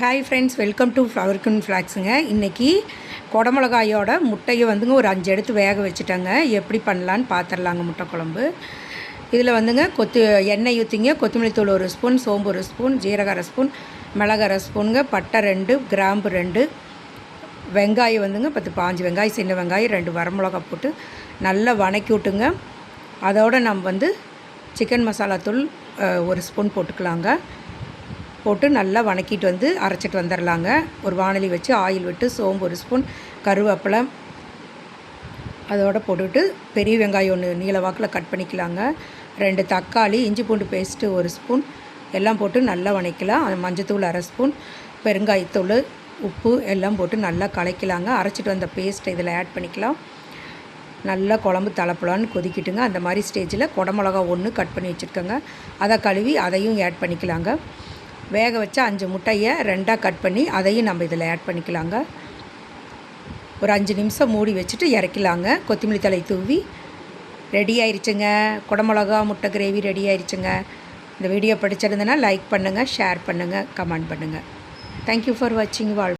Hi friends welcome to ஃப்ளவர்கன் ஃப்ளாக்ஸுங்க இன்றைக்கி குடமிளகாயோட முட்டையை வந்துங்க ஒரு அஞ்சு எடுத்து வேக வச்சுட்டேங்க. எப்படி பண்ணலான்னு பார்த்துடலாங்க முட்டை குழம்பு. இதில் வந்துங்க கொத்து எண்ணெய் ஊற்றிங்க கொத்தமல்லி தூள் ஒரு ஸ்பூன் சோம்பு ஒரு ஸ்பூன் ஜீரக அரை ஸ்பூன் மிளகு அரை ஸ்பூனுங்க பட்டை ரெண்டு கிராம்பு ரெண்டு வெங்காயம் வந்துங்க பத்து பாஞ்சு வெங்காயம் சின்ன வெங்காயம் ரெண்டு வரமிளகா போட்டு நல்லா வணக்கி விட்டுங்க. அதோடு நம்ம வந்து சிக்கன் மசாலா தூள் ஒரு ஸ்பூன் போட்டுக்கலாங்க. போட்டு நல்லா வணக்கிட்டு வந்து அரைச்சிட்டு வந்துடலாங்க ஒரு வாணலி வச்சு ஆயில் விட்டு சோம்பு ஒரு ஸ்பூன் கருவேப்பிலை அதோட போட்டுவிட்டு பெரிய வெங்காயம் ஒன்று நீல வாக்கில் கட் பண்ணிக்கலாங்க. ரெண்டு தக்காளி இஞ்சி பூண்டு பேஸ்ட்டு ஒரு ஸ்பூன் எல்லாம் போட்டு நல்லா வணக்கலாம் மஞ்சத்தூள் அரை ஸ்பூன் பெருங்காயத்தூள் உப்பு எல்லாம் போட்டு நல்லா கலக்கலாங்க. அரைச்சிட்டு வந்த பேஸ்ட்டை இதில் ஆட் பண்ணிக்கலாம். நல்லா குழம்பு தளப்பலான்னு கொதிக்கிட்டுங்க. அந்த மாதிரி ஸ்டேஜில் குடமிளகா ஒன்று கட் பண்ணி வச்சுருக்கோங்க. அதை கழுவி அதையும் ஆட் பண்ணிக்கலாங்க. வேக வச்ச அஞ்சு முட்டையை ரெண்டாக கட் பண்ணி அதையும் நம்ம இதில் ஆட் பண்ணிக்கலாங்க. ஒரு அஞ்சு நிமிஷம் மூடி வச்சுட்டு இறக்கலாங்க. கொத்தமல்லி தழை தூவி ரெடி ஆயிடுச்சுங்க குடமிளகா முட்டை கிரேவி ரெடி ஆயிடுச்சுங்க இந்த வீடியோ பிடிச்சிருந்தனா லைக் பண்ணுங்கள் ஷேர் பண்ணுங்கள் கமெண்ட் பண்ணுங்கள் தேங்க்யூ ஃபார் வாட்சிங் வாழ்